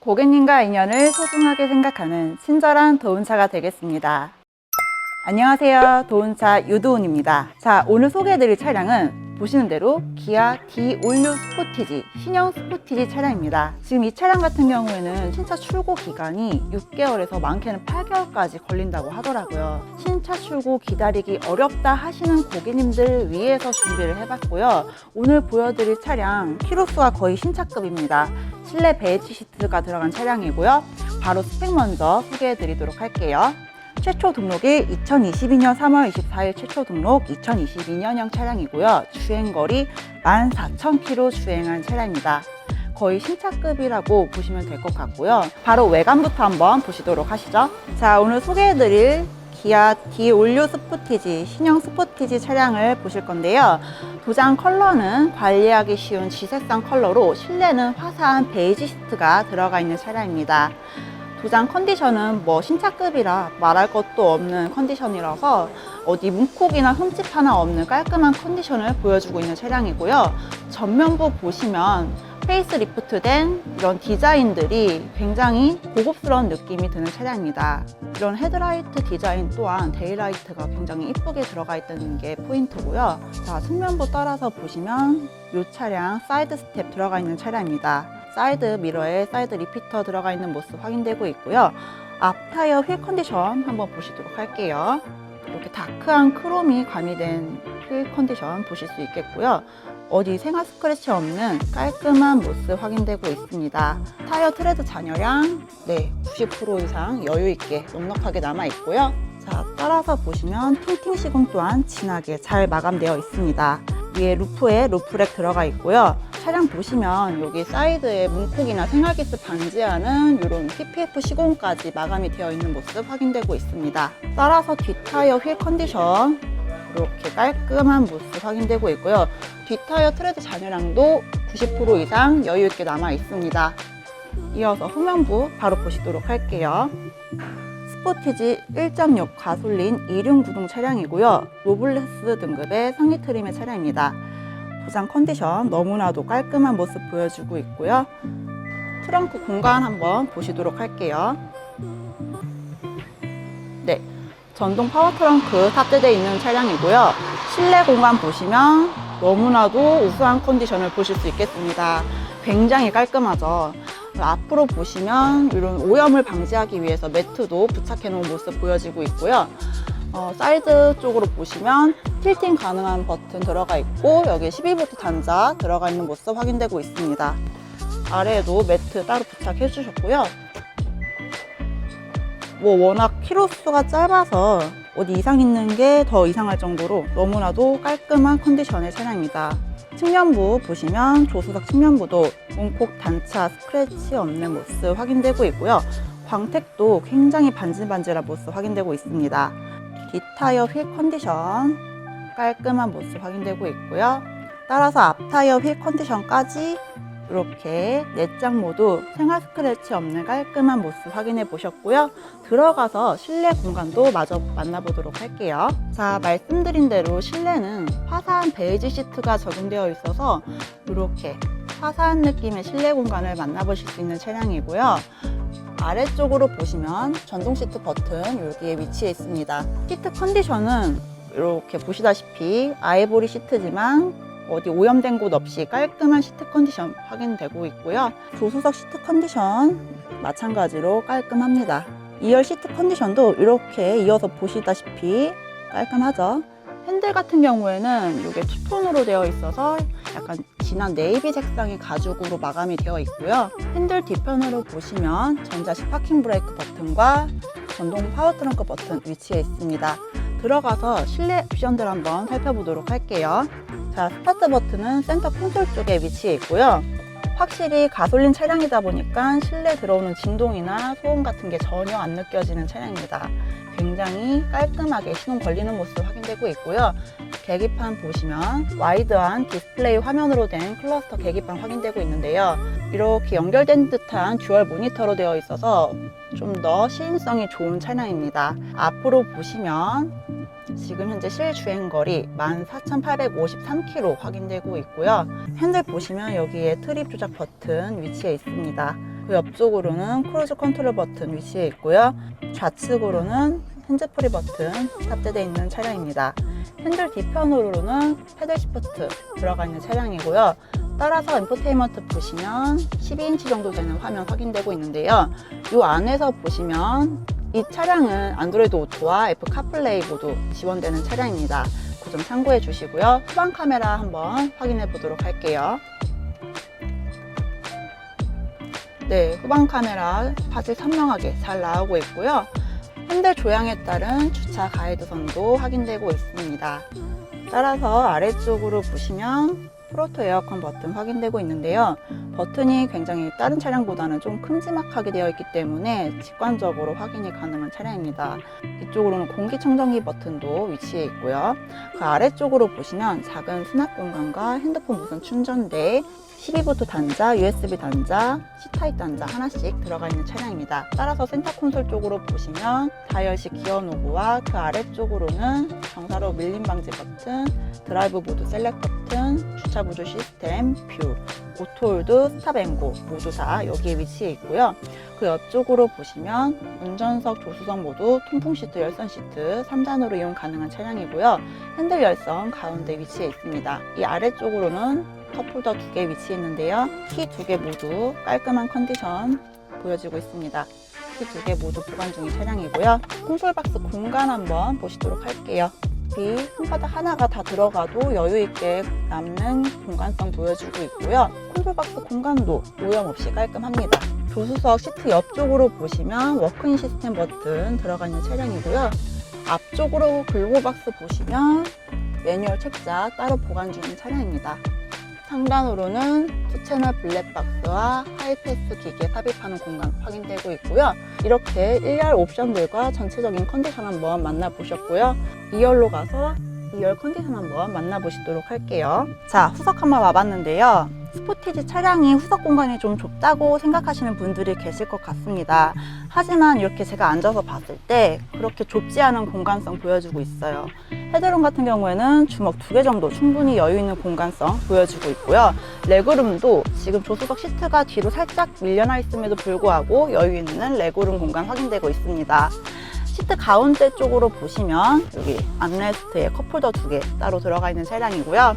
고객님과 인연을 소중하게 생각하는 친절한 도운차가 되겠습니다. 안녕하세요. 도운차 유도운입니다. 자, 오늘 소개해드릴 차량은 보시는 대로 기아 D 올류 스포티지, 신형 스포티지 차량입니다. 지금 이 차량 같은 경우에는 신차 출고 기간이 6개월에서 많게는 8개월까지 걸린다고 하더라고요. 신차 출고 기다리기 어렵다 하시는 고객님들 위해서 준비를 해봤고요. 오늘 보여드릴 차량 키로수가 거의 신차급입니다. 실내 베이지 시트가 들어간 차량이고요. 바로 스펙 먼저 소개해 드리도록 할게요. 최초 등록일 2022년 3월 24일 최초 등록 2022년형 차량이고요. 주행거리 14,000km 주행한 차량입니다. 거의 신차급이라고 보시면 될 것 같고요. 바로 외관부터 한번 보시도록 하시죠. 자, 오늘 소개해드릴 기아 D 올류 스포티지 신형 스포티지 차량을 보실 건데요. 도장 컬러는 관리하기 쉬운 지색상 컬러로 실내는 화사한 베이지 시트가 들어가 있는 차량입니다. 도장 컨디션은 뭐 신차급이라 말할 것도 없는 컨디션이라서 어디 문콕이나 흠집 하나 없는 깔끔한 컨디션을 보여주고 있는 차량이고요. 전면부 보시면 페이스 리프트 된 이런 디자인들이 굉장히 고급스러운 느낌이 드는 차량입니다. 이런 헤드라이트 디자인 또한 데이라이트가 굉장히 이쁘게 들어가 있다는 게 포인트고요. 자, 측면부 따라서 보시면 이 차량 사이드 스텝 들어가 있는 차량입니다. 사이드 미러에 사이드 리피터 들어가 있는 모습 확인되고 있고요. 앞 타이어 휠 컨디션 한번 보시도록 할게요. 이렇게 다크한 크롬이 가미된 휠 컨디션 보실 수 있겠고요. 어디 생활 스크래치 없는 깔끔한 모습 확인되고 있습니다. 타이어 트레드 잔여량 네, 90% 이상 여유 있게 넉넉하게 남아 있고요. 자, 따라서 보시면 틴팅 시공 또한 진하게 잘 마감되어 있습니다. 위에 루프에 루프렉 들어가 있고요. 차량 보시면 여기 사이드에 문콕이나 생활기스 방지하는 이런 PPF 시공까지 마감이 되어 있는 모습 확인되고 있습니다. 따라서 뒷타이어 휠 컨디션 이렇게 깔끔한 모습 확인되고 있고요. 뒷타이어 트레드 잔여량도 90% 이상 여유 있게 남아 있습니다. 이어서 후면부 바로 보시도록 할게요. 스포티지 1.6 가솔린 2륜 구동 차량이고요. 노블레스 등급의 상위 트림의 차량입니다. 도장 컨디션 너무나도 깔끔한 모습 보여주고 있고요. 트렁크 공간 한번 보시도록 할게요. 네, 전동 파워 트렁크 탑재되어 있는 차량이고요. 실내 공간 보시면 너무나도 우수한 컨디션을 보실 수 있겠습니다. 굉장히 깔끔하죠. 앞으로 보시면 이런 오염을 방지하기 위해서 매트도 부착해 놓은 모습 보여지고 있고요. 어, 사이드 쪽으로 보시면 틸팅 가능한 버튼 들어가 있고 여기 12V 단자 들어가 있는 모습 확인되고 있습니다. 아래에도 매트 따로 부착해 주셨고요. 뭐 워낙 키로수가 짧아서 어디 이상 있는 게 더 이상할 정도로 너무나도 깔끔한 컨디션의 차량입니다. 측면부 보시면 조수석 측면부도 문콕 단차 스크래치 없는 모습 확인되고 있고요. 광택도 굉장히 반질반질한 모습 확인되고 있습니다. 뒷타이어 휠 컨디션 깔끔한 모습 확인되고 있고요. 따라서 앞타이어 휠 컨디션까지 이렇게 내장 모두 생활 스크래치 없는 깔끔한 모습 확인해 보셨고요. 들어가서 실내 공간도 마저 만나보도록 할게요. 자, 말씀드린 대로 실내는 화사한 베이지 시트가 적용되어 있어서 이렇게 화사한 느낌의 실내 공간을 만나보실 수 있는 차량이고요. 아래쪽으로 보시면 전동 시트 버튼 여기에 위치해 있습니다. 시트 컨디션은 이렇게 보시다시피 아이보리 시트지만 어디 오염된 곳 없이 깔끔한 시트 컨디션 확인되고 있고요. 조수석 시트 컨디션 마찬가지로 깔끔합니다. 2열 시트 컨디션도 이렇게 이어서 보시다시피 깔끔하죠. 핸들 같은 경우에는 이게 투톤으로 되어 있어서 약간 진한 네이비 색상의 가죽으로 마감이 되어 있고요. 핸들 뒤편으로 보시면 전자식 파킹 브레이크 버튼과 전동 파워 트렁크 버튼 위치해 있습니다. 들어가서 실내 옵션들 한번 살펴보도록 할게요. 자, 스타트 버튼은 센터 콘솔 쪽에 위치해 있고요. 확실히 가솔린 차량이다 보니까 실내 들어오는 진동이나 소음 같은 게 전혀 안 느껴지는 차량입니다. 굉장히 깔끔하게 시동 걸리는 모습 확인되고 있고요. 계기판 보시면 와이드한 디스플레이 화면으로 된 클러스터 계기판 확인되고 있는데요. 이렇게 연결된 듯한 듀얼 모니터로 되어 있어서 좀 더 시인성이 좋은 차량입니다. 앞으로 보시면 지금 현재 실주행 거리 14,853km 확인되고 있고요. 핸들 보시면 여기에 트립 조작 버튼 위치해 있습니다. 그 옆쪽으로는 크루즈 컨트롤 버튼 위치해 있고요. 좌측으로는 핸즈프리 버튼 탑재되어 있는 차량입니다. 핸들 뒤편으로는 패들 시프트 들어가 있는 차량이고요. 따라서 인포테인먼트 보시면 12인치 정도 되는 화면 확인되고 있는데요. 이 안에서 보시면 이 차량은 안드로이드 오토와 애플 카플레이 모두 지원되는 차량입니다. 그 점 참고해 주시고요. 후방 카메라 한번 확인해 보도록 할게요. 네, 후방 카메라 팟이 선명하게 잘 나오고 있고요. 핸들 조향에 따른 주차 가이드선도 확인되고 있습니다. 따라서 아래쪽으로 보시면 프로토 에어컨 버튼 확인되고 있는데요. 버튼이 굉장히 다른 차량보다는 좀 큼지막하게 되어 있기 때문에 직관적으로 확인이 가능한 차량입니다. 이쪽으로는 공기청정기 버튼도 위치해 있고요. 그 아래쪽으로 보시면 작은 수납 공간과 핸드폰 무선 충전대, 12V 단자, USB 단자, C타입 단자 하나씩 들어가 있는 차량입니다. 따라서 센터 콘솔 쪽으로 보시면 다이얼식 기어 노브와 그 아래쪽으로는 정사로 밀림 방지 버튼, 드라이브 모드 셀렉 버튼, 주차 보조 시스템, 뷰, 오토홀드, 스탑 앤고 모두 다 여기에 위치해 있고요. 그 옆쪽으로 보시면 운전석, 조수석 모두 통풍 시트, 열선 시트 3단으로 이용 가능한 차량이고요. 핸들 열선 가운데 위치해 있습니다. 이 아래쪽으로는 컵홀더 두 개 위치해 있는데요. 키 두 개 모두 깔끔한 컨디션 보여지고 있습니다. 키 두 개 모두 보관 중인 차량이고요. 콘솔 박스 공간 한번 보시도록 할게요. 이 손바닥 하나가 다 들어가도 여유 있게 남는 공간성 보여주고 있고요. 콘솔 박스 공간도 오염 없이 깔끔합니다. 조수석 시트 옆쪽으로 보시면 워크인 시스템 버튼 들어가 있는 차량이고요. 앞쪽으로 글보박스 보시면 매뉴얼 책자 따로 보관 중인 차량입니다. 상단으로는 투채널 블랙박스와 하이패스 기계 삽입하는 공간 확인되고 있고요. 이렇게 1열 옵션들과 전체적인 컨디션 한번 만나보셨고요. 2열로 가서 2열 컨디션 한번 만나보시도록 할게요. 자, 후석 한번 와봤는데요. 스포티지 차량이 후석 공간이 좀 좁다고 생각하시는 분들이 계실 것 같습니다. 하지만 이렇게 제가 앉아서 봤을 때 그렇게 좁지 않은 공간성 보여주고 있어요. 헤드룸 같은 경우에는 주먹 두 개 정도 충분히 여유 있는 공간성 보여주고 있고요. 레그룸도 지금 조수석 시트가 뒤로 살짝 밀려나 있음에도 불구하고 여유 있는 레그룸 공간 확인되고 있습니다. 시트 가운데 쪽으로 보시면 여기 암레스트에 컵홀더 두 개 따로 들어가 있는 차량이고요.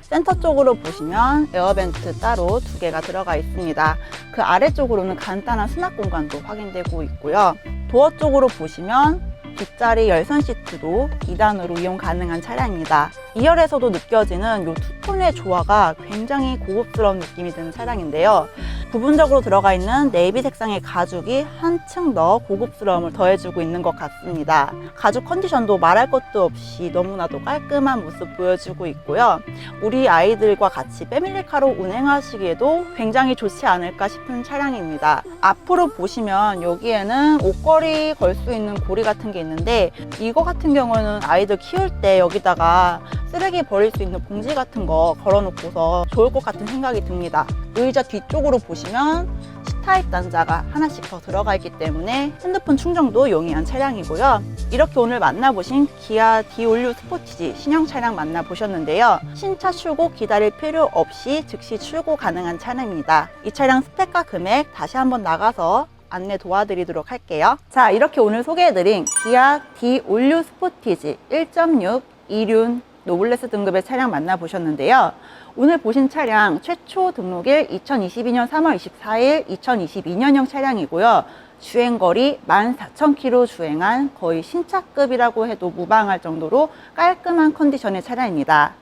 센터 쪽으로 보시면 에어벤트 따로 두 개가 들어가 있습니다. 그 아래쪽으로는 간단한 수납 공간도 확인되고 있고요. 도어 쪽으로 보시면 뒷자리 열선 시트도 2단으로 이용 가능한 차량입니다. 2열에서도 느껴지는 이 투톤의 조화가 굉장히 고급스러운 느낌이 드는 차량인데요. 부분적으로 들어가 있는 네이비 색상의 가죽이 한층 더 고급스러움을 더해주고 있는 것 같습니다. 가죽 컨디션도 말할 것도 없이 너무나도 깔끔한 모습 보여주고 있고요. 우리 아이들과 같이 패밀리카로 운행하시기에도 굉장히 좋지 않을까 싶은 차량입니다. 앞으로 보시면 여기에는 옷걸이 걸 수 있는 고리 같은 게 있는데 이거 같은 경우는 아이들 키울 때 여기다가 쓰레기 버릴 수 있는 봉지 같은 거 걸어놓고서 좋을 것 같은 생각이 듭니다. 의자 뒤쪽으로 보시면 C타입 단자가 하나씩 더 들어가 있기 때문에 핸드폰 충전도 용이한 차량이고요. 이렇게 오늘 만나보신 기아 디올류 스포티지 신형 차량 만나보셨는데요. 신차 출고 기다릴 필요 없이 즉시 출고 가능한 차량입니다. 이 차량 스펙과 금액 다시 한번 나가서 안내 도와드리도록 할게요. 자, 이렇게 오늘 소개해드린 기아 디올류 스포티지 1.6 이륜 노블레스 등급의 차량 만나보셨는데요. 오늘 보신 차량 최초 등록일 2022년 3월 24일 2022년형 차량이고요. 주행거리 14,000km 주행한 거의 신차급이라고 해도 무방할 정도로 깔끔한 컨디션의 차량입니다.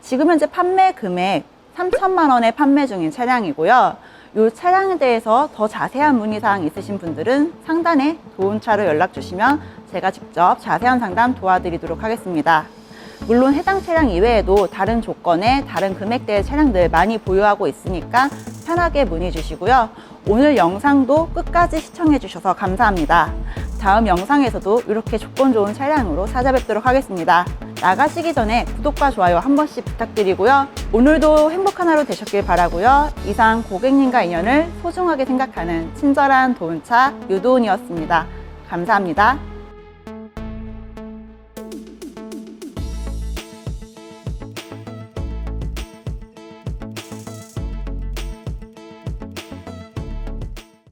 지금 현재 판매 금액 3천만 원에 판매 중인 차량이고요. 이 차량에 대해서 더 자세한 문의사항 있으신 분들은 상단에 도움차로 연락 주시면 제가 직접 자세한 상담 도와드리도록 하겠습니다. 물론 해당 차량 이외에도 다른 조건의 다른 금액대의 차량들 많이 보유하고 있으니까 편하게 문의 주시고요. 오늘 영상도 끝까지 시청해 주셔서 감사합니다. 다음 영상에서도 이렇게 조건 좋은 차량으로 찾아뵙도록 하겠습니다. 나가시기 전에 구독과 좋아요 한 번씩 부탁드리고요. 오늘도 행복한 하루 되셨길 바라고요. 이상 고객님과 인연을 소중하게 생각하는 친절한 도운차 유도은이었습니다. 감사합니다.